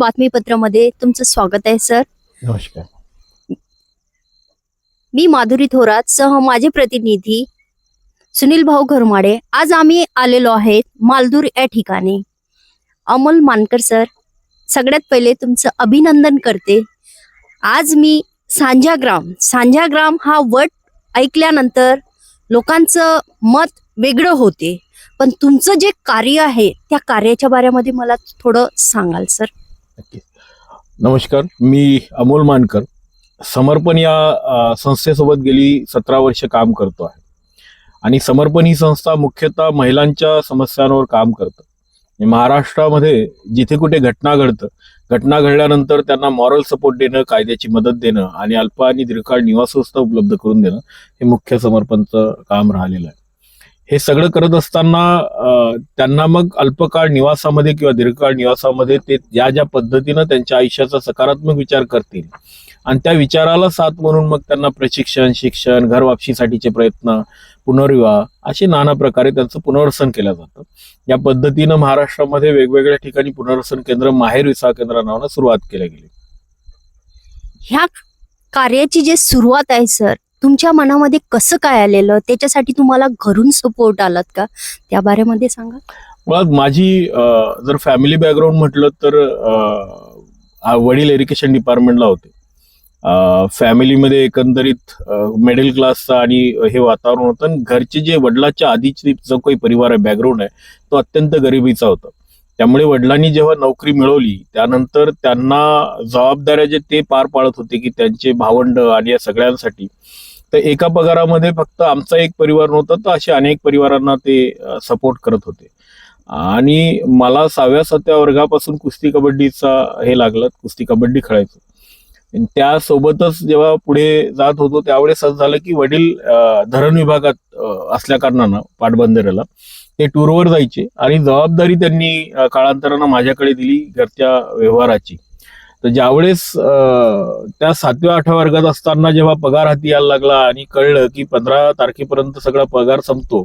बातमीपत्रामध्ये तुमचं स्वागत आहे सर. नमस्कार. मी माधुरी थोरात सह माझे प्रतिनिधी सुनील भाऊ घरमाडे. आज आम्ही आलेलो आहेत मालदूर या ठिकाणी. अमोल मानकर सर सगळ्यात पहिले तुमचं अभिनंदन करते. आज मी सांजाग्राम सांजाग्राम हा वट ऐकल्यानंतर लोकांचं मत वेगळं होते. पण तुमचं जे कार्य आहे त्या कार्याच्या बाऱ्यामध्ये मला थोडं सांगाल सर? नक्की. नमस्कार मी अमोल मानकर. समर्पण या संस्थेसोबत गेली सतरा वर्ष काम करतो आहे. आणि समर्पण ही संस्था मुख्यतः महिलांच्या समस्यांवर काम करतं. महाराष्ट्रामध्ये जिथे कुठे घटना घडतं घटना घडल्यानंतर त्यांना मॉरल सपोर्ट देणं कायद्याची मदत देणं आणि अल्प आणि दीर्घकाळ निवासव्यवस्था उपलब्ध करून देणं हे मुख्य समर्पणचं काम राहिलेलं आहे. हे सगळं करत असताना त्यांना मग अल्पकाळ निवासामध्ये किंवा दीर्घकाळ निवासामध्ये ते ज्या ज्या पद्धतीनं त्यांच्या आयुष्याचा सकारात्मक विचार करतील आणि त्या विचाराला साथ म्हणून मग त्यांना प्रशिक्षण शिक्षण घर वापशीसाठीचे प्रयत्न पुनर्विवाह असे नाना प्रकारे त्यांचं पुनर्वसन केलं जातं. या पद्धतीनं महाराष्ट्रामध्ये वेगवेगळ्या ठिकाणी पुनर्वसन केंद्र माहेर विसाह केंद्र नावानं सुरुवात केली गेली. ह्या कार्याची जे सुरुवात आहे सर तुमच्या मनामध्ये कसं काय आलेलं? त्याच्यासाठी तुम्हाला घरून सपोर्ट आलात का? त्या बारेमध्ये सांगा. मुळात माझी जर फॅमिली बॅकग्राऊंड म्हटलं तर वडील एज्युकेशन डिपार्टमेंटला होते. फॅमिलीमध्ये एकंदरीत मिडल क्लासचा आणि हे वातावरण होतं आणि घरचे जे वडिलाच्या आधीची जो काही परिवार आहे बॅकग्राऊंड आहे तो अत्यंत गरिबीचा होता. त्यामुळे वडिलांनी जेव्हा नोकरी मिळवली त्यानंतर त्यांना जबाबदाऱ्या जे ते पार पाडत होते की त्यांचे भावंड आणि या सगळ्यांसाठी तर एका पगारामध्ये फक्त आमचा एक परिवार नव्हता तर अशा अनेक परिवारांना ते सपोर्ट करत होते. आणि मला सहाव्या सातव्या वर्गापासून कुस्ती कबड्डीचा हे लागलं कुस्ती कबड्डी खेळायचो. त्यासोबतच जेव्हा पुढे जात होतो त्यावेळेस असं झालं की वडील धरण विभागात असल्या कारणानं पाटबंधाऱ्याला ते टूरवर जायचे. आणि जबाबदारी त्यांनी काळांतरानं माझ्याकडे दिली घरच्या व्यवहाराची. तर ज्यावेळेस त्या सातव्या आठव्या वर्गात असताना जेव्हा पगार हाती यायला लागला आणि कळलं की पंधरा तारखेपर्यंत सगळा पगार संपतो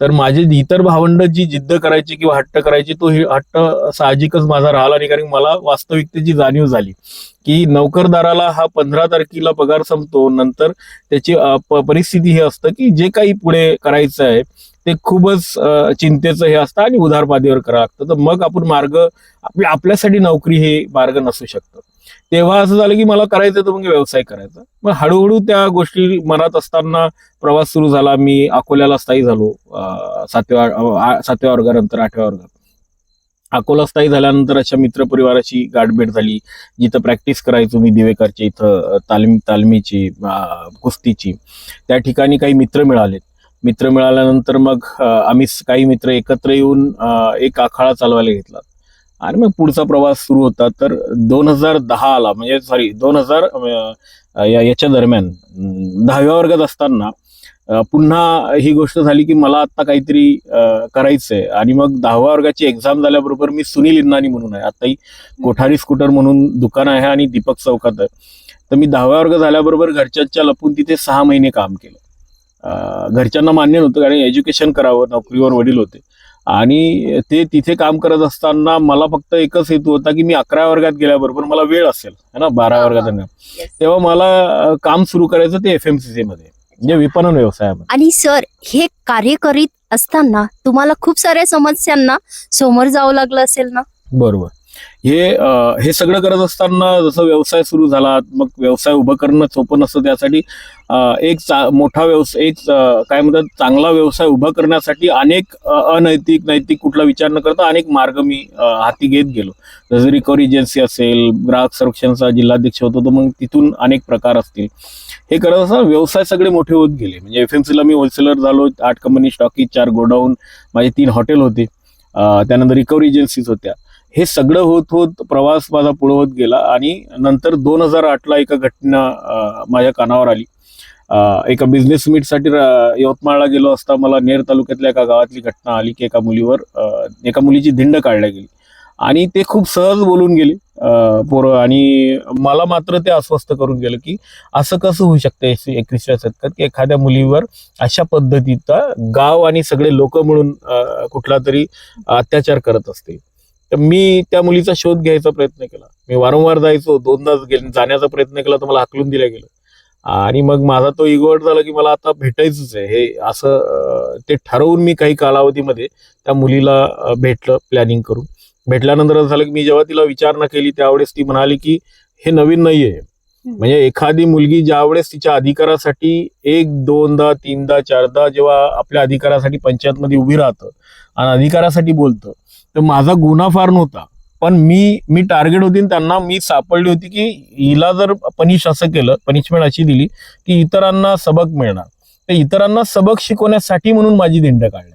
तर माझे इतर भावंड जी जिद्द करायची किंवा हट्ट करायची तो हट्ट साहजिकच माझा राहिला नाही. कारण मला वास्तविकतेची जाणीव झाली की नोकरदाराला हा पंधरा तारखेला पगार संपतो नंतर त्याची परिस्थिती हे असतं की जे काही पुढे करायचं आहे ते खूपच चिंतेचं हे असतं आणि उधारपादीवर करावं लागतं. तर मग आपण मार्ग आपल्या आपल्यासाठी नोकरी हे मार्ग नसू शकतं. तेव्हा असं झालं की मला करायचं तर मग म्हणजे व्यवसाय करायचा. मग हळूहळू त्या गोष्टी मनात असताना प्रवास सुरू झाला. मी अकोल्याला स्थायी झालो सातव्या सातव्या वर्गानंतर आठव्या वर्गात. अकोला स्थायी झाल्यानंतर अशा मित्रपरिवाराची गाठभेट झाली. जिथं प्रॅक्टिस करायचो मी दिवेकरच्या इथं तालमी तालमीची कुस्तीची. त्या ठिकाणी काही मित्र मिळालेत. मित्र मिळाल्यानंतर मग आम्ही काही मित्र एकत्र येऊन एक आखाडा चालवायला घेतला. आणि मग पुढचा प्रवास सुरू होता. तर दोन हजार दहा आला म्हणजे सॉरी दोन हजार याच्या दरम्यान दहाव्या वर्गात असताना पुन्हा ही गोष्ट झाली की मला आत्ता काहीतरी करायचं करायचंय. आणि मग दहाव्या वर्गाची एक्झाम झाल्याबरोबर मी सुनील इन्नानी म्हणून आहे. आत्ताही कोठारी स्कूटर म्हणून दुकान आहे आणि दीपक चौकात आहे. तर मी दहाव्या वर्ग झाल्याबरोबर घरच्यांच्या लपून तिथे सहा महिने काम केलं. घरच्यांना मान्य नव्हतं कारण एज्युकेशन करावं नोकरीवर वडील होते. आणि ते तिथे काम करत असताना मला फक्त एकच हेतू होता की मी अकरा वर्गात गेल्याबरोबर मला वेळ असेल है ना बारा वर्गात. तेव्हा मला काम सुरू करायचं ते एफएमसीसी मध्ये म्हणजे विपणन व्यवसायामध्ये. आणि सर हे कार्य करीत असताना तुम्हाला खूप साऱ्या समस्यांना समोर जावं लागलं असेल ना? बरोबर. हे हे सगळं करत असताना जसं व्यवसाय सुरू झाला मग व्यवसाय उभं करणं सोपं नसतं. त्यासाठी एक चा- मोठा व्यवसाय एक काय म्हणतात चांगला व्यवसाय उभा करण्यासाठी अनेक अनैतिक नैतिक कुठला विचार न करता अनेक मार्ग मी हाती घेत गेलो. जसं रिकव्हरी एजन्सी असेल ग्राहक संरक्षणचा जिल्हाध्यक्ष होतो तर मग तिथून अनेक प्रकार असतील. हे करत असताना व्यवसाय सगळे मोठे होत गेले. म्हणजे एफ एम सीला मी होलसेलर झालो आठ कंपनी स्टॉकी चार गोडाऊन माझे तीन हॉटेल होते. त्यानंतर रिकव्हरी एजन्सीज होत्या. हे सगळं होत होत प्रवास माझा पुढं होत गेला आणि नंतर दोन हजार आठला एका घटना माझ्या कानावर आली. एका बिझनेस मीटसाठी यवतमाळला गेलो असता मला नेर तालुक्यातल्या एका गावातली घटना आली की एका मुलीवर एका मुलीची धिंड काढल्या गेली. आणि ते खूप सहज बोलून गेले पोरं आणि मला मात्र ते अस्वस्थ करून गेलं की असं कसं होऊ शकतं एकवीसव्या शतकात की एखाद्या मुलीवर अशा पद्धतीचा गाव आणि सगळे लोक म्हणून कुठला तरी अत्याचार करत असतील. तर मी त्या मुलीचा शोध घ्यायचा प्रयत्न केला. मी वारंवार जायचो दोनदा जाण्याचा प्रयत्न केला तर मला हाकलून दिलं गेलं. आणि मग माझा तो इगोट झाला की मला आता भेटायचंच आहे. हे असं ते ठरवून मी काही कालावधीमध्ये त्या मुलीला भेटलं प्लॅनिंग करून. भेटल्यानंतर असं झालं की मी जेव्हा तिला विचारणा केली त्यावेळेस ती म्हणाली की हे नवीन नाहीये. म्हणजे एखादी मुलगी ज्यावेळेस तिच्या अधिकारासाठी एक दोनदा तीनदा चारदा जेव्हा आपल्या अधिकारासाठी पंचायतमध्ये उभी राहतं आणि अधिकारासाठी बोलतं तर माझा गुन्हा फार नव्हता. पण मी मी टार्गेट होती त्यांना मी सापडली होती की हिला जर पनिश असं केलं पनिशमेंट अशी दिली की इतरांना सबक मिळणार. तर इतरांना सबक शिकवण्यासाठी म्हणून माझी दिंड काढली.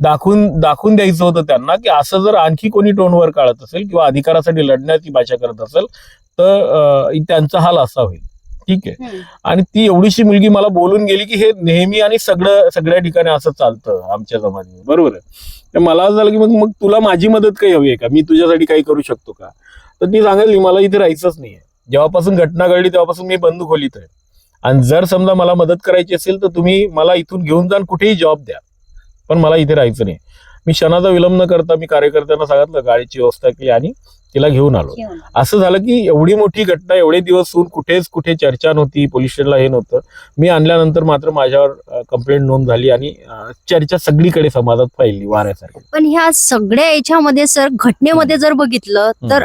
दाखवून दाखवून द्यायचं होतं त्यांना की असं जर आणखी कोणी टोनवर काढत असेल किंवा अधिकारासाठी लढण्याची भाषा करत असेल तर त्यांचा हाल असा होईल. ठीक आहे. आणि ती एवढीशी मुलगी मला बोलून गेली की हे नेहमी आणि सगळं सगळ्या ठिकाणी असं चालतं आमच्या जमान्यात बरोबर आहे. तर मला असं झालं की मग मग तुला माझी मदत काही हवी आहे का? मी तुझ्यासाठी काही करू शकतो का? तर ती सांगायली मला इथे राहायचंच नाहीये. जेव्हापासून घटना घडली तेव्हापासून मी बंदूक खोलीत आहे. आणि जर समजा मला मदत करायची असेल तर तुम्ही मला इथून घेऊन जा कुठेही जॉब द्या. पण मला इथे राहायचं नाही. मी क्षणाचा विलंब न करता मी कार्यकर्त्यांना सांगितलं गाडीची व्यवस्था केली आणि तिला घेऊन आलो. असं झालं की एवढी मोठी घटना एवढे दिवस होऊन कुठेच कुठे चर्चा नव्हती पोलीस स्टेशनला हे नव्हतं. मी आणल्यानंतर मात्र माझ्यावर कंप्लेंट नोंद झाली आणि अं, चर्चा सगळीकडे समाजात फैलली वाऱ्यासारखी. पण ह्या सगळ्या याच्यामध्ये सर घटनेमध्ये जर बघितलं तर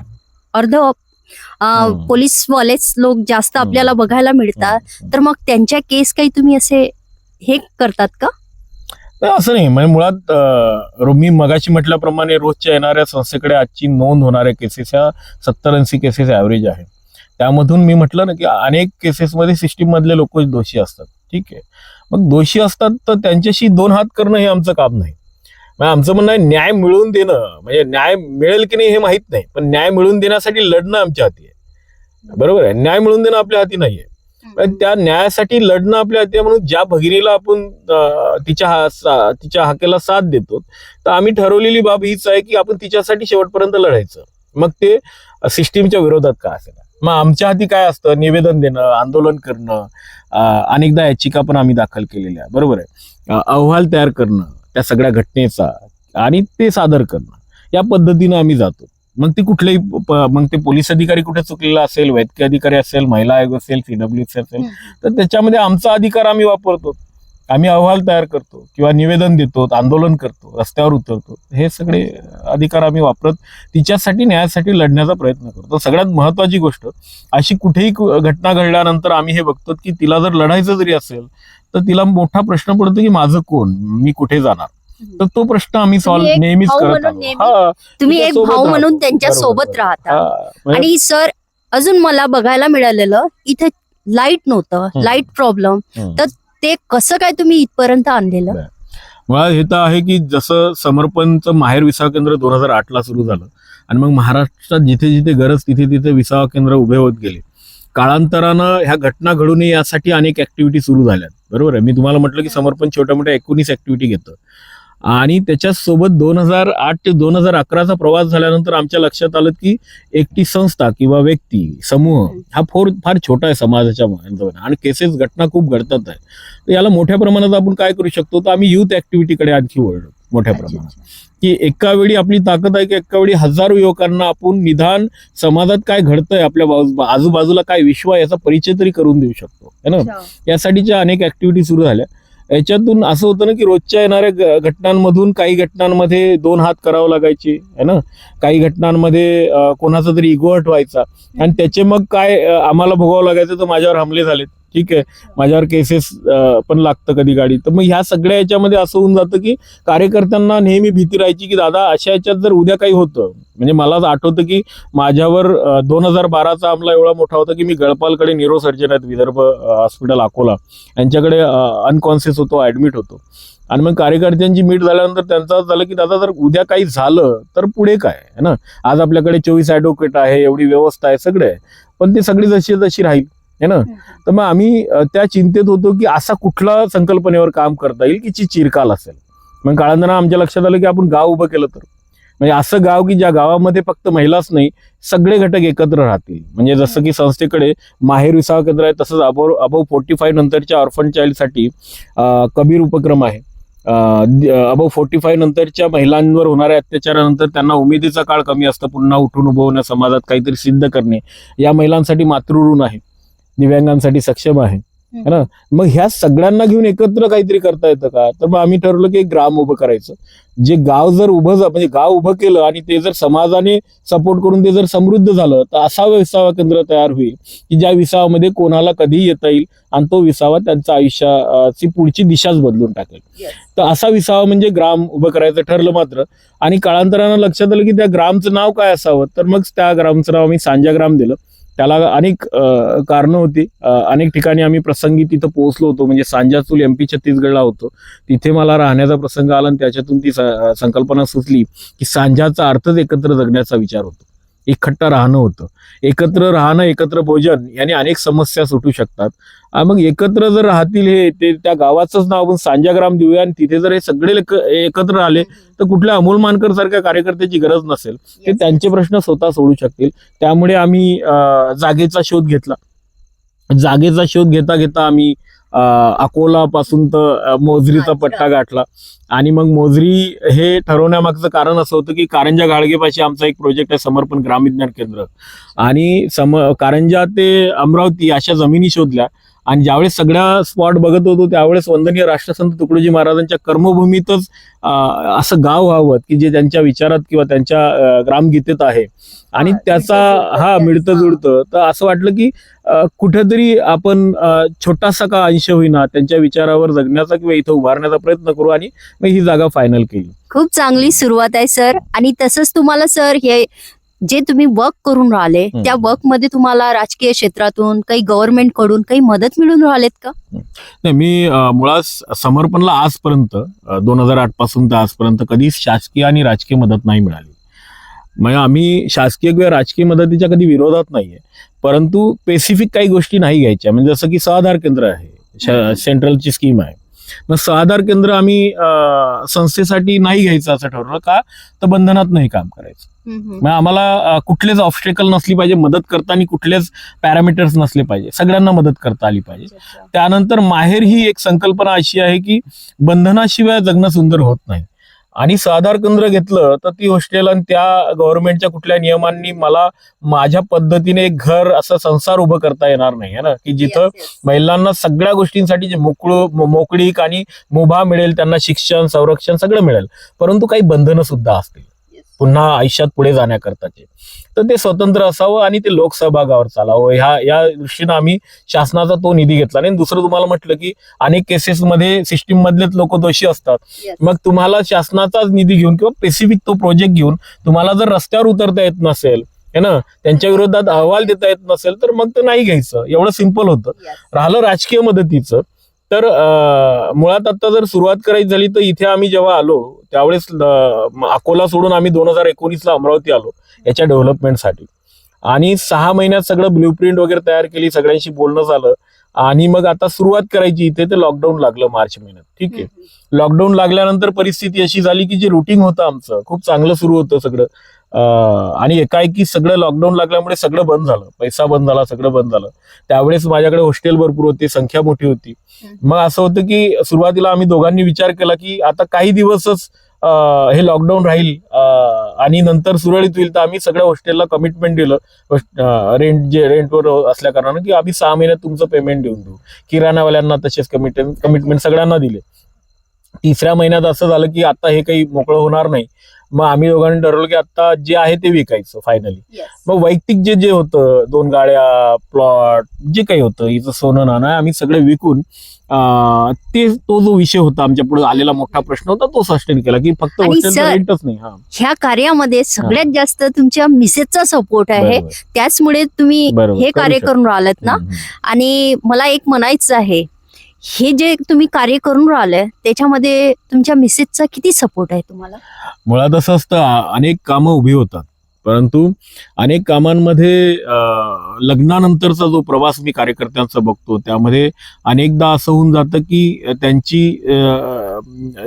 अर्ध हम्म. पोलीसवालेच लोक जास्त आपल्याला बघायला मिळतात. तर मग त्यांच्या केस काही तुम्ही असे हे करतात का? असं नाही. म्हणजे मुळात मी मगाशी म्हटल्याप्रमाणे रोजच्या येणाऱ्या संस्थेकडे आजची नोंद होणाऱ्या केसेस ह्या सत्तर ऐंशी केसेस ॲव्हरेज आहे. त्यामधून मी म्हटलं ना की अनेक केसेसमध्ये सिस्टीममधले लोक दोषी असतात. ठीक आहे. मग दोषी असतात तर त्यांच्याशी दोन हात करणं हे आमचं काम नाही. म्हणजे आमचं म्हणणं आहे न्याय मिळवून देणं. म्हणजे न्याय मिळेल की नाही हे माहीत नाही. पण न्याय मिळवून देण्यासाठी लढणं आमच्या हाती आहे. बरोबर आहे? न्याय मिळवून देणं आपल्या हाती नाहीये. आहे त्या न्यायासाठी लढणं आपल्या हाती म्हणून ज्या भगिनीला आपण तिच्या तिच्या हाकेला साथ देतो तर आम्ही ठरवलेली बाब हीच आहे की आपण तिच्यासाठी शेवटपर्यंत लढायचं. मग ते सिस्टीमच्या विरोधात का असेल? मग आमच्या हाती काय असतं? निवेदन देणं आंदोलन करणं अनेकदा याचिका पण आम्ही दाखल केलेल्या आहे. बरोबर आहे? अहवाल तयार करणं त्या सगळ्या घटनेचा आणि ते सादर करणं या पद्धतीनं आम्ही जातो. मग ते कुठलेही मग ते पोलीस अधिकारी कुठे चुकलेला असेल वैद्यकीय अधिकारी असेल महिला आयोग असेल सीडब्ल्यूसी असेल तर त्याच्यामध्ये आमचा अधिकार आम्ही वापरतो. आम्ही अहवाल तयार करतो किंवा निवेदन देतो आंदोलन करतो रस्त्यावर उतरतो. हे सगळे अधिकार आम्ही वापरत तिच्यासाठी न्यायासाठी लढण्याचा प्रयत्न करतो. सगळ्यात महत्वाची गोष्ट अशी कुठेही घटना घडल्यानंतर आम्ही हे बघतो की तिला जर लढायचं जरी असेल तर तिला मोठा प्रश्न पडतो की माझं कोण? मी कुठे जाणार? तर तो प्रश्न आम्ही सॉल्व्ह नेहमीच करत आहोत. हा, तुम्ही एक भाऊ. म्हणून त्यांच्यासोबत. राहता म्हणजे- आणि सर अजून मला बघायला मिळालेलं इथे लाइट नव्हतं. Light problem. तर ते कसं काय तुम्ही इथपर्यंत आणलेलं मुळात हे तर आहे की जसं समर्पणचं माहेर विसावा केंद्र दोन हजार आठला सुरू झालं आणि मग महाराष्ट्रात जिथे जिथे गरज तिथे तिथे विसावा केंद्र उभे होत गेले काळांतरानं ह्या घटना घडू नये यासाठी अनेक ऍक्टिव्हिटी सुरू झाल्यात बरोबर आहे मी तुम्हाला म्हटलं की समर्पण छोट्या मोठ्या एकोणीस ऍक्टिव्हिटी घेतं आणि त्याच्यासोबत दोन हजार आठ ते दोन हजार अकराचा प्रवास झाल्यानंतर आमच्या लक्षात आलं की एकटी संस्था किंवा व्यक्ती समूह हा फोर फार छोटा आहे समाजाच्या आणि केसेस घटना खूप घडतात आहे. तर याला मोठ्या प्रमाणात आपण काय करू शकतो? तर आम्ही युथ ऍक्टिव्हिटीकडे आणखी वळलो मोठ्या प्रमाणात. की एका वेळी आपली ताकद आहे की एका वेळी हजारो युवकांना आपण निदान समाजात काय घडतंय आपल्या बाजू- आजूबाजूला काय विश्व आहे याचा परिचय तरी करून देऊ शकतो. है ना? यासाठीच्या अनेक ऍक्टिव्हिटी सुरू झाल्या. याच्यातून असं होतं ना की रोजच्या येणाऱ्या घटनांमधून काही घटनांमध्ये दोन हात करावं लागायचे है ना? काही घटनांमध्ये कोणाचा तरी इगो व्हायचा आणि त्याचे मग काय आम्हाला भोगावं लागायचं तर माझ्यावर हमले झालेत. ठीक आहे. माझ्यावर केसेस पण लागतं कधी गाडी. तर मग ह्या सगळ्या याच्यामध्ये असं होऊन जातं की कार्यकर्त्यांना नेहमी भीती राहायची की दादा अशा याच्यात जर उद्या काही होतं. म्हणजे मला आठवतं की माझ्यावर दोन हजार बाराचा आमला एवढा मोठा होता की मी गळपालकडे न्यूरोसर्जन आहेत विदर्भ हॉस्पिटल अकोला. यांच्याकडे अनकॉन्शियस होतो ऍडमिट होतो. आणि मग कार्यकर्त्यांची मीट झाल्यानंतर त्यांचं झालं की दादा जर उद्या काही झालं तर पुढे काय? है ना? आज आपल्याकडे चोवीस ॲडव्होकेट आहे एवढी व्यवस्था आहे सगळे आहे. पण ते सगळी जशी जशी राहील. है ना? तर मग आम्ही त्या चिंतेत होतो की असा कुठला संकल्पनेवर काम करता येईल की जी चिरकाल असेल. मग काळांना आमच्या लक्षात आलं की आपण गाव उभं केलं तर. म्हणजे असं गाव की ज्या गावामध्ये फक्त महिलाच नाही सगळे घटक एकत्र राहतील. म्हणजे जसं की संस्थेकडे माहेर विसावा केंद्र आहे तसंच अबो अबो फोर्टी फाईव्ह नंतरच्या ऑर्फन चाइल्डसाठी अ, कबीर उपक्रम आहे. अबाव फोर्टी फाईव्ह नंतरच्या महिलांवर होणाऱ्या अत्याचारानंतर त्यांना उमेदीचा काळ कमी असतं. पुन्हा उठून उभं होणं समाजात काहीतरी सिद्ध करणे. या महिलांसाठी मातृऋण आहे. दिव्यांगांसाठी सक्षम आहे. है ना? मग ह्या सगळ्यांना घेऊन एकत्र काहीतरी करता येतं का? तर मग आम्ही ठरवलं की एक ग्राम उभं करायचं. जे गाव जर उभं म्हणजे गाव उभं केलं आणि ते जर समाजाने सपोर्ट करून ते जर समृद्ध झालं तर असा विसावा केंद्र तयार होईल की ज्या विसावामध्ये कोणाला कधीही येता येईल आणि तो विसावा त्यांच्या आयुष्याची पुढची दिशाच बदलून टाकेल. तर असा विसावा म्हणजे ग्राम उभं करायचं ठरलं मात्र. आणि काळांतरानं लक्षात आलं की त्या ग्रामचं नाव काय असावं? तर मग त्या ग्रामचं नाव आम्ही सांजा ग्राम दिलं. त्याला अनेक कारणं होती. अनेक ठिकाणी आम्ही प्रसंगी तिथं पोहोचलो होतो. म्हणजे सांजाचूल एम पी छत्तीसगडला होतो. तिथे मला राहण्याचा प्रसंग आला आणि त्याच्यातून ती स- संकल्पना सुचली की सांजाचा अर्थच एकत्र जगण्याचा विचार होतो. एकट्टा राहणं होतं. एकत्र राहणं एकत्र भोजन याने अनेक समस्या सुटू शकतात. मग एकत्र जर राहतील हे ते त्या गावाचंच नाव आपण सांजाग्राम देऊया आणि तिथे जर हे सगळे एकत्र आले तर कुठल्या अमोल मानकर सारख्या कार्यकर्त्याची गरज नसेल. ते त्यांचे प्रश्न स्वतः सोडू शकतील. त्यामुळे आम्ही जागेचा शोध घेतला. जागेचा शोध घेता घेता आम्ही अकोला पासून तर मोजरीचा पट्टा गाठला. आणि मग मोजरी हे ठरवण्यामागचं कारण असं होतं की कारंजा गाडगेपाशी आमचा एक प्रोजेक्ट आहे समर्पण ग्रामविज्ञान केंद्र. आणि सम कारंजा ते अमरावती अशा जमिनी शोधल्या. आणि ज्यावेळेस सगळ्या स्पॉट बघत होतो त्यावेळेस वंदनीय राष्ट्रसंत तुकडोजी महाराजांच्या कर्मभूमीतच असं गाव व्हावं की जे त्यांच्या विचारात किंवा त्यांच्या ग्रामगीतेत आहे. आणि त्याचा हा मिळतं. जुळतं तर असं वाटलं की कुठेतरी आपण छोटासा का अंश होईना त्यांच्या विचारावर जगण्याचा किंवा इथं उभारण्याचा प्रयत्न करू आणि मग ही जागा फायनल केली. खूप चांगली सुरुवात आहे सर. आणि तसंच तुम्हाला सर हे जे तुम्ही वर्क करून राहिले. त्या वर्कमध्ये तुम्हाला राजकीय क्षेत्रातून काही गव्हर्नमेंटकडून काही मदत मिळून राहिलेत का? नाही मी मुळात समर्पणला आजपर्यंत दोन हजार आठपासून तर आजपर्यंत कधीच शासकीय आणि राजकीय मदत नाही मिळाली. म्हणजे आम्ही शासकीय किंवा राजकीय मदतीच्या कधी विरोधात नाहीये. परंतु स्पेसिफिक काही गोष्टी नाही घ्यायच्या. म्हणजे जसं की सहआधार केंद्र आहे सेंट्रलची स्कीम आहे. मग सहआधार केंद्र आम्ही संस्थेसाठी नाही घ्यायचं असं ठरवलं. का? तर बंधनात नाही काम करायचं. मग आम्हाला कुठलेच ऑब्स्टेकल नसली पाहिजे. मदत करताना कुठलेच पॅरामीटर्स नसले पाहिजे. सगळ्यांना मदत करता आली पाहिजे. त्यानंतर माहेर ही एक संकल्पना अशी आहे की बंधनाशिवाय जगणं सुंदर होत नाही. आणि साधार केंद्र घेतलं तर ती हॉस्टेल आणि त्या गव्हर्नमेंटच्या कुठल्या नियमांनी मला माझ्या पद्धतीने एक घर असं संसार उभं करता येणार नाही है ना? की जिथं महिलांना सगळ्या गोष्टींसाठी जे मोकळं मोकळीक आणि मुभा मिळेल त्यांना शिक्षण संरक्षण सगळं मिळेल. परंतु काही बंधनं सुद्धा असतील. पुन्हा आयुष्यात पुढे जाण्याकरताचे. तर ते स्वतंत्र असावं आणि ते लोकसहभागावर चालावं. ह्या या दृष्टीनं आम्ही शासनाचा तो निधी घेतला. आणि दुसरं तुम्हाला म्हटलं की अनेक केसेसमध्ये सिस्टीम मधलेच लोक दोषी असतात. मग तुम्हाला शासनाचाच निधी घेऊन किंवा स्पेसिफिक तो प्रोजेक्ट घेऊन तुम्हाला जर रस्त्यावर उतरता येत नसेल है ना? त्यांच्या विरोधात अहवाल देता येत नसेल तर मग ते नाही घ्यायचं. एवढं सिंपल होतं. राहिलं राजकीय मदतीचं. तर मुळात आता जर सुरुवात करायची झाली तर इथे आम्ही जेव्हा आलो त्यावेळेस अकोला सोडून आम्ही दोन हजार एकोणीसला अमरावती आलो याच्या डेव्हलपमेंटसाठी. आणि सहा महिन्यात सगळं ब्ल्यूप्रिंट वगैरे तयार केली सगळ्यांशी बोलणं झालं. आणि मग आता सुरुवात करायची इथे ते लॉकडाऊन लागलं मार्च महिन्यात. ठीक आहे. लॉकडाऊन लागल्यानंतर परिस्थिती अशी झाली की जे रुटीन होतं आमचं खूप चांगलं सुरू होतं सगळं. आणि एकाएकी सगळं लॉकडाऊन लागल्यामुळे सगळं बंद झालं. पैसा बंद झाला सगळं बंद झालं. त्यावेळेस माझ्याकडे हॉस्टेल भरपूर होते संख्या मोठी होती. मग असं होतं की सुरुवातीला आम्ही दोघांनी विचार केला की आता काही दिवसच हे लॉकडाऊन राहील आणि नंतर सुरळीत होईल तर आम्ही सगळ्या हॉस्टेलला कमिटमेंट दिलं. रेंट जे रेंटवर असल्या कारणानं की आम्ही सहा महिन्यात तुमचं पेमेंट देऊन देऊ. किराणावाल्यांना तसेच कमिटमेंट कमिटमेंट सगळ्यांना दिले. तिसऱ्या महिन्यात असं झालं की आता हे काही मोकळं होणार नाही. मग आम्ही दोघांनी ठरवलं की आता जे आहे ते विकायचं फायनली मग वैयक्तिक जे जे होतं दोन गाड्या प्लॉट जे काही होतं हिचं सोनं नाणं आहे, आम्ही सगळे विकून ते तो जो विषय होता आमच्या पुढे आलेला मोठा प्रश्न होता तो सस्टेन केला की फक्त रेंटच नाही हा. ह्या कार्यामध्ये सगळ्यात जास्त तुमच्या मिसेसचा सपोर्ट आहे. त्याचमुळे तुम्ही. हे करू कार्य. करून राहिलात ना. आणि मला एक म्हणायचं आहे हे जे तुम्ही कार्य करून राहिले त्याच्यामध्ये तुमच्या मिसेसचा किती सपोर्ट आहे तुम्हाला? मुळात असं असतं अनेक कामं उभी होतात. परंतु अनेक कामांमध्ये लग्नानंतरचा जो प्रवास मी कार्यकर्त्यांचा बघतो त्यामध्ये अनेकदा असं होऊन जातं की त्यांची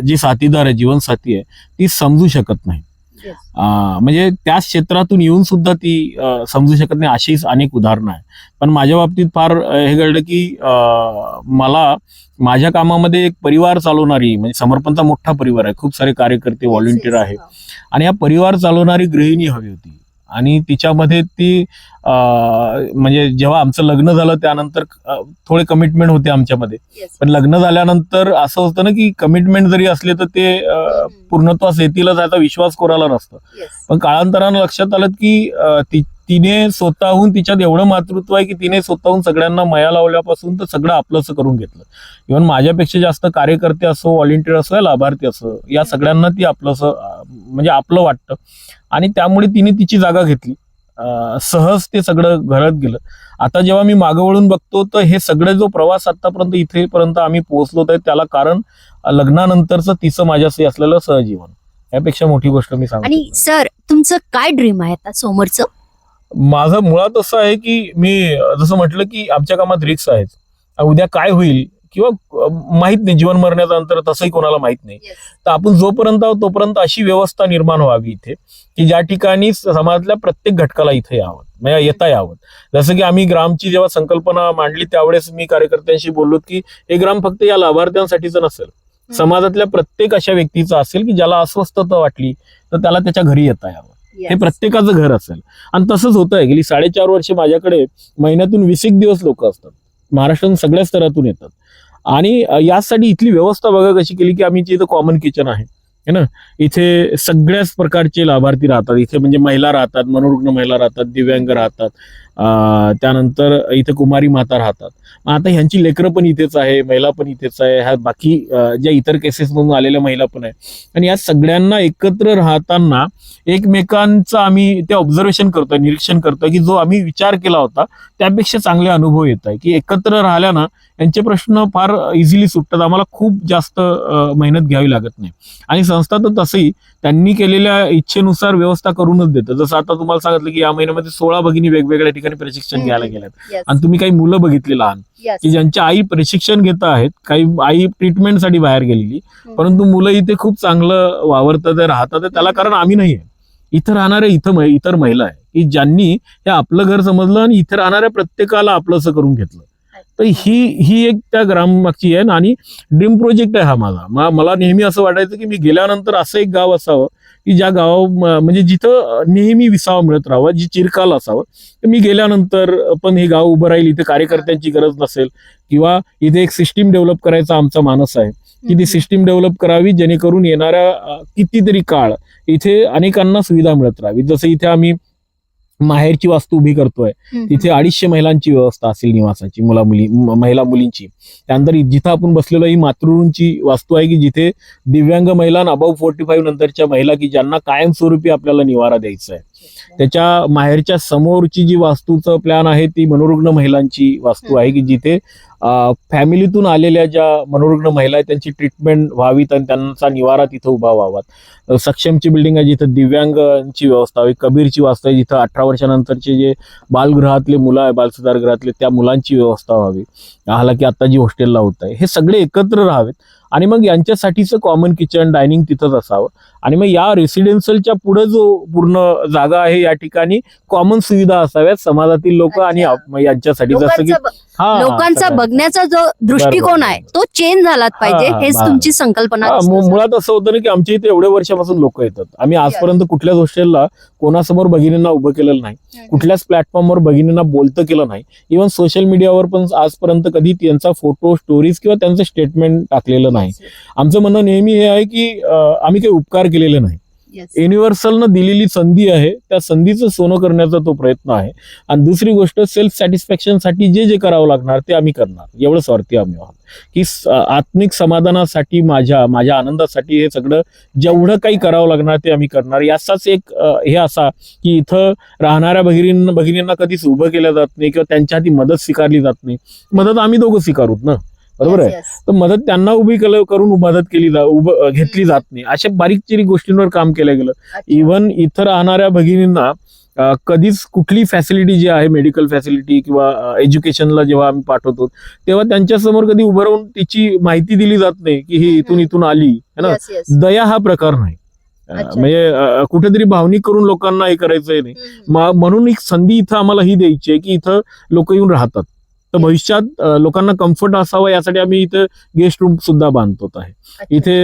जी साथीदार आहे जीवनसाथी आहे ती समजू शकत नाही. म्हणजे त्या क्षेत्रातून येऊन सुद्धा ती समजू शकत नाही अशीच अनेक उदाहरणं आहे पण माझ्या बाबतीत फार हे घडलं की मला माझ्या कामामध्ये एक परिवार चालवणारी म्हणजे समर्पणचा मोठा परिवार आहे. खूप सारे कार्यकर्ते व्हॉलेंटियर आहे आणि हा परिवार चालवणारी गृहिणी हवी होती. आणि तिच्यामध्ये ती म्हणजे जेव्हा आमचं लग्न झालं त्यानंतर थोडे कमिटमेंट होते आमच्यामध्ये. पण लग्न झाल्यानंतर असं होतं ना की कमिटमेंट जरी असले तर ते पूर्णत्वास येतीलच याचा विश्वास कोणाला नसतं. पण काळांतरानं लक्षात आलं की ती तिने स्वतःहून तिच्यात एवढं मातृत्व आहे की तिने स्वतःहून सगळ्यांना मया लावल्यापासून तर सगळं आपलंसं करून घेतलं. इव्हन माझ्यापेक्षा जास्त कार्यकर्ते असो व्हॉलेंटियर असो या लाभार्थी असो या सगळ्यांना ती आपलंसं म्हणजे आपलं वाटतं. आणि त्यामुळे तिने तिची जागा घेतली. सहज ते सगळं घडत गेलं. आता जेव्हा मी मागे वळून बघतो तर हे सगळे जो प्रवास आतापर्यंत इथेपर्यंत आम्ही पोहोचलो तर त्याला कारण लग्नानंतरच लग्नानंतरचं तिचं माझ्याशी असलेलं सहजीवन. यापेक्षा मोठी गोष्ट मी सांगतो. आणि सर तुमचं काय ड्रीम आहे आता समोरचं? माझं मुळात असं आहे की मी जसं म्हटलं की आमच्या कामात रिक्स आहेत. उद्या काय होईल किंवा माहीत नाही जीवन मरण्याचं अंतर तसंही कोणाला माहीत नाही. तर आपण जोपर्यंत आहोत तोपर्यंत अशी व्यवस्था निर्माण व्हावी इथे की ज्या ठिकाणी समाजातल्या प्रत्येक घटकाला इथे यावं म्हणजे येता यावं. जसं की आम्ही ग्रामची जेव्हा संकल्पना मांडली त्यावेळेस मी कार्यकर्त्यांशी बोललो की हे ग्राम फक्त या लाभार्थ्यांसाठीच नसेल. समाजातल्या प्रत्येक अशा व्यक्तीचं असेल की ज्याला अस्वस्थता वाटली तर त्याला त्याच्या घरी येता यावं. हे प्रत्येकाचं घर असेल. आणि तसंच होतं आहे गेली साडेचार वर्ष माझ्याकडे महिन्यातून वीस एक दिवस लोक असतात. महाराष्ट्रातून सगळ्या स्तरातून येतात. आणि यासाठी इथली व्यवस्था बघा कशी केली की आम्ही इथं कॉमन किचन आहे. है ना? इथे सगळ्याच प्रकारचे लाभार्थी राहतात. इथे म्हणजे महिला राहतात मनोरुग्ण महिला राहतात दिव्यांग राहतात. त्यानंतर इथे कुमारी माता राहतात. आता ह्यांची लेकरं पण इथेच आहे महिला पण इथेच आहे. ह्या बाकी ज्या इतर केसेसमधून आलेल्या महिला पण आहे आणि या सगळ्यांना एकत्र राहताना एकमेकांचं आम्ही ते ऑब्झर्वेशन करतोय निरीक्षण करतोय की जो आम्ही विचार केला होता त्यापेक्षा चांगले अनुभव येत आहे की एकत्र राहिल्यानं यांचे प्रश्न फार इझिली सुटतात. आम्हाला खूप जास्त मेहनत घ्यावी लागत नाही. आणि संस्था तर तसंही त्यांनी केलेल्या इच्छेनुसार व्यवस्था करूनच देतं. जसं आता तुम्हाला सांगितलं की या महिन्यामध्ये सोळा भगिनी वेगवेगळ्या ठिकाणी प्रशिक्षण. घ्यायला गेल्यात. आणि तुम्ही काही मुलं बघितली लहान की ज्यांच्या आई प्रशिक्षण घेत आहेत काही आई ट्रीटमेंटसाठी बाहेर गेलेली परंतु मुलं इथे खूप चांगलं वावरतात राहतात. त्याला कारण आम्ही नाही आहे. इथं राहणाऱ्या इथं इतर महिला आहे की ज्यांनी हे आपलं घर समजलं आणि इथं राहणाऱ्या प्रत्येकाला आपलंसं करून घेतलं. तर ही. ही एक त्या ग्राममागची आहे आणि ड्रीम प्रोजेक्ट आहे हा माझा. मा- मला नेहमी असं वाटायचं की मी गेल्यानंतर असं एक गाव असावं की ज्या गाव म्हणजे जिथं नेहमी विसावा मिळत राहावा जी चिरकाल असावं. तर मी गेल्यानंतर पण हे गाव उभं राहील इथे कार्यकर्त्यांची गरज नसेल किंवा इथे एक सिस्टीम डेव्हलप करायचा आमचा मानस आहे की ती सिस्टीम डेव्हलप करावी जेणेकरून येणाऱ्या कितीतरी काळ इथे अनेकांना सुविधा मिळत राहावी. जसं इथे आम्ही माहेरची वास्तू उभी करतोय. तिथे अडीचशे महिलांची व्यवस्था असेल निवासाची मुला मुली महिला मुलींची. त्यानंतर जिथं आपण बसलेलो ही मातृरूंची वास्तू आहे की जिथे दिव्यांग महिला अबाव फोर्टी फाईव्ह नंतरच्या महिला की ज्यांना कायमस्वरूपी आपल्याला निवारा द्यायचा आहे. त्याच्या माहेरच्या समोरची जी वास्तूचं प्लॅन आहे ती मनोरुग्ण महिलांची वास्तू आहे की जिथे फॅमिलीतून आलेल्या ज्या मनोरुग्ण महिला आहेत त्यांची ट्रीटमेंट व्हावीत आणि त्यांचा निवारा तिथं उभा व्हावा सक्षमची बिल्डिंग आहे जिथं दिव्यांगांची व्यवस्था आहे कबीरची वास्तू आहे जिथं अठरा वर्षानंतरचे जे बालगृहातले मुलं आहे बालसुधार गृहातले त्या मुलांची व्यवस्था व्हावी. हालाकी आता जी हॉस्टेलला होत आहे हे सगळे एकत्र राहावेत. आणि मग यांच्यासाठीचं कॉमन किचन डायनिंग तिथंच असावं. आणि मग या रेसिडेन्शियलच्या पुढे जो पूर्ण जागा आहे या ठिकाणी कॉमन सुविधा असाव्यात समाजातील लोक आणि यांच्यासाठी जसं की हा, लोकांचा. बघण्याचा जो दृष्टिकोन आहे. तो चेंज झालाच पाहिजे हेच. तुमची संकल्पना. मुळात असं होतं ना की आमच्या इथे एवढ्या वर्षापासून लोक येतात आम्ही आजपर्यंत कुठल्याच हॉस्टेलला कोणासमोर भगिनींना उभं केलेलं नाही. कुठल्याच प्लॅटफॉर्मवर भगिनींना बोलतं केलं नाही इव्हन सोशल मीडियावर पण आजपर्यंत कधी त्यांचा फोटो स्टोरीज किंवा त्यांचं स्टेटमेंट टाकलेलं नाही आमचं म्हणणं नेहमी हे आहे की आम्ही काही उपकार केलेले नाही. युनिव्हर्सलनं दिलेली संधी आहे त्या संधीचं सोनं करण्याचा तो प्रयत्न आहे. आणि दुसरी गोष्ट सेल्फ सॅटिस्फॅक्शनसाठी जे जे करावं लागणार ते आम्ही करणार. एवढं स्वार्थी आम्ही आहोत. की आत्मिक समाधानासाठी माझ्या माझ्या आनंदासाठी हे सगळं जेवढं काही करावं लागणार ते आम्ही करणार. याचाच एक हे असा की इथं राहणाऱ्या भगिनींना भगिनींना कधीच उभं केलं जात नाही किंवा त्यांच्या हाती मदत स्वीकारली जात नाही. मदत आम्ही दोघं स्वीकारूत ना? बरोबर आहे. तर मदत त्यांना उभी केलं करून मदत केली जा उभं घेतली जात नाही अशा बारीक चिरीक गोष्टींवर काम केलं गेलं. इव्हन इथं राहणाऱ्या भगिनींना कधीच कुठली फॅसिलिटी जी आहे मेडिकल फॅसिलिटी किंवा एज्युकेशनला जेव्हा आम्ही पाठवतो तेव्हा त्यांच्यासमोर कधी उभं राहून तिची माहिती दिली जात नाही की ही इथून. इथून आली है ना. दया हा प्रकार नाही. म्हणजे कुठेतरी भावनिक करून लोकांना हे करायचंय नाही म्हणून एक संधी इथं आम्हाला ही द्यायची आहे की इथं लोक येऊन राहतात तर. भविष्यात लोकांना कम्फर्ट असावा यासाठी आम्ही इथं गेस्ट रूम सुद्धा बांधतो आहे. इथे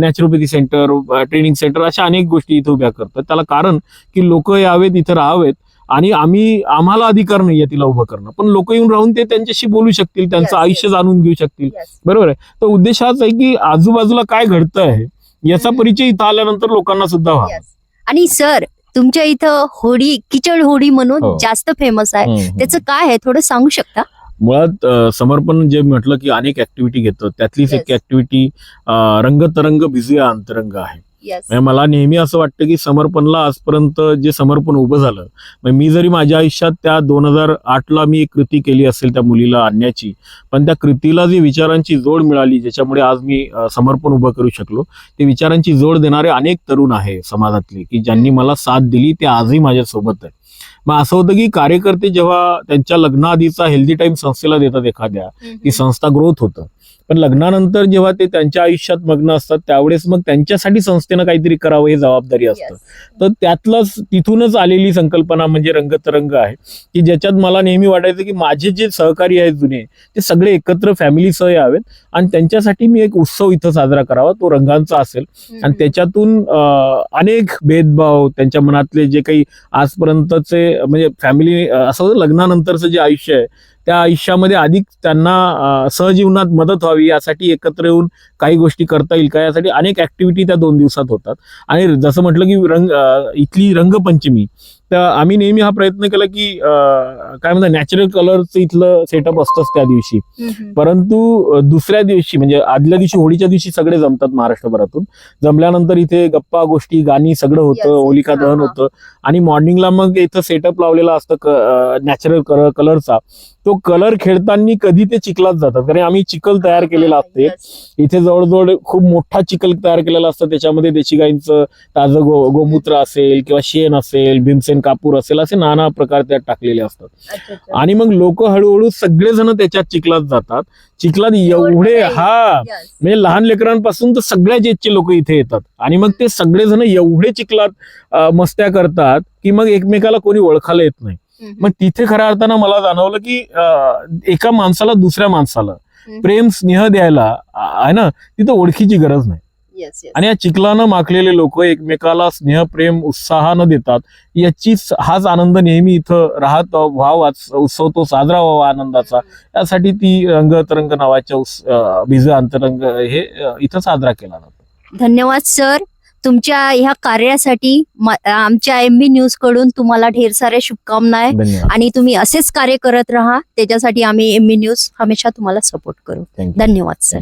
नॅचरोपॅथी सेंटर ट्रेनिंग सेंटर अशा अनेक गोष्टी इथे उभ्या करतात त्याला कारण की लोक यावेत इथं राहावेत आणि आम्ही आम्हाला अधिकार नाहीये तिला उभं करणं पण लोक येऊन राहून ते त्यांच्याशी बोलू शकतील त्यांचं आयुष्य. जाणून घेऊ शकतील. बरोबर आहे तर उद्देश हाच आहे की आजूबाजूला काय घडतं आहे याचा. परिचय इथं आल्यानंतर लोकांना सुद्धा व्हावा. आणि सर तुमच्या इथं होडी किचड होडी म्हणून हो. जास्त फेमस आहे. त्याचं काय आहे थोडं सांगू शकता मुळात समर्पण जे म्हटलं की अनेक ऍक्टिव्हिटी घेतं त्यातलीच एक. ऍक्टिव्हिटी रंगतरंग भिजूया अंतरंग आहे. म्हणजे मला नेहमी असं वाटतं की समर्पणला आजपर्यंत जे समर्पण उभं झालं मी जरी माझ्या आयुष्यात त्या दोन हजार आठला मी एक कृती केली असेल त्या मुलीला आणण्याची पण त्या कृतीला जी विचारांची जोड मिळाली ज्याच्यामुळे आज मी समर्पण उभं करू शकलो ते विचारांची जोड देणारे अनेक तरुण आहे समाजातले की ज्यांनी मला साथ दिली ते आजही माझ्या सोबत आहे मग असं होतं की कार्यकर्ते जेव्हा त्यांच्या लग्नाआधीचा हेल्दी टाइम संस्थेला देतात एखाद्या ती संस्था ग्रोथ होतं. पण लग्नानंतर जेव्हा ते त्यांच्या आयुष्यात मग्न असतात त्यावेळेस मग त्यांच्यासाठी संस्थेनं काहीतरी करावं हे जबाबदारी असतं. तर त्यातलंच तिथूनच आलेली संकल्पना म्हणजे रंगतरंग आहे की ज्याच्यात मला नेहमी वाटायचं की माझे जे सहकारी आहेत जुने ते सगळे एकत्र फॅमिलीसह यावेत आणि त्यांच्यासाठी मी एक उत्सव इथं साजरा करावा तो रंगांचा असेल. आणि त्याच्यातून अनेक भेदभाव त्यांच्या मनातले जे काही आजपर्यंतचे म्हणजे फॅमिली असं लग्नानंतरचं जे आयुष्य आहे त्या आयुष्यामध्ये अधिक त्यांना सहजीवनात मदत व्हावी यासाठी एकत्र येऊन काही गोष्टी करता येईल का? यासाठी अनेक ऍक्टिव्हिटी त्या दोन दिवसात होतात. आणि जसं म्हटलं की रंग इथली रंगपंचमी तर आम्ही नेहमी हा प्रयत्न केला की काय म्हणतात नॅचरल कलरचं इथलं सेटअप असतंच त्या दिवशी. परंतु दुसऱ्या दिवशी म्हणजे आदल्या दिवशी होळीच्या दिवशी सगळे जमतात महाराष्ट्रभरातून. जमल्यानंतर इथे गप्पा गोष्टी गाणी सगळं होतं. होलिका दहन. होतं. आणि मॉर्निंगला मग इथं सेटअप लावलेला असतं नॅचरल कलरचा तो कलर खेळताना कधी ते चिखलात जातात. कारण आम्ही चिखल तयार केलेला असते. इथे जवळजवळ खूप मोठा चिखल तयार केलेला असतं. त्याच्यामध्ये देशी गाईंचं ताजं गो गोमूत्र असेल किंवा शेण असेल भीमसेन कापूर असेल असे नाना प्रकार त्यात टाकलेले असतात. आणि मग लोक हळूहळू सगळेजण त्याच्यात चिखलात जातात. चिखलात एवढे हा म्हणजे लहान लेकरांपासून तर सगळ्या जेजचे लोक इथे येतात. आणि मग ते सगळेजण एवढे चिखलात मस्त्या करतात की मग एकमेकाला कोणी ओळखायला येत नाही. मग तिथे खऱ्या अर्थानं मला जाणवलं की एका माणसाला दुसऱ्या माणसाला प्रेम स्नेह द्यायला आहे ना तिथं ओळखीची गरज नाही. आणि या चिखलानं माखलेले लोक एकमेकाला स्नेह प्रेम उत्साहानं देतात. याची हाच आनंद नेहमी इथं राहत व्हावा उत्सव तो साजरा व्हावा आनंदाचा. यासाठी ती रंगतरंग नावाच्या बीज अंतरंग हे इथं साजरा केला जातो. धन्यवाद सर. तुमच्या ह्या कार्यासाठी आमच्या एम बी न्यूजकडून तुम्हाला ढेर साऱ्या शुभकामना आहे. आणि तुम्ही असेच कार्य करत राहा. त्याच्यासाठी आम्ही एम बी न्यूज हमेशा तुम्हाला सपोर्ट करू. धन्यवाद सर.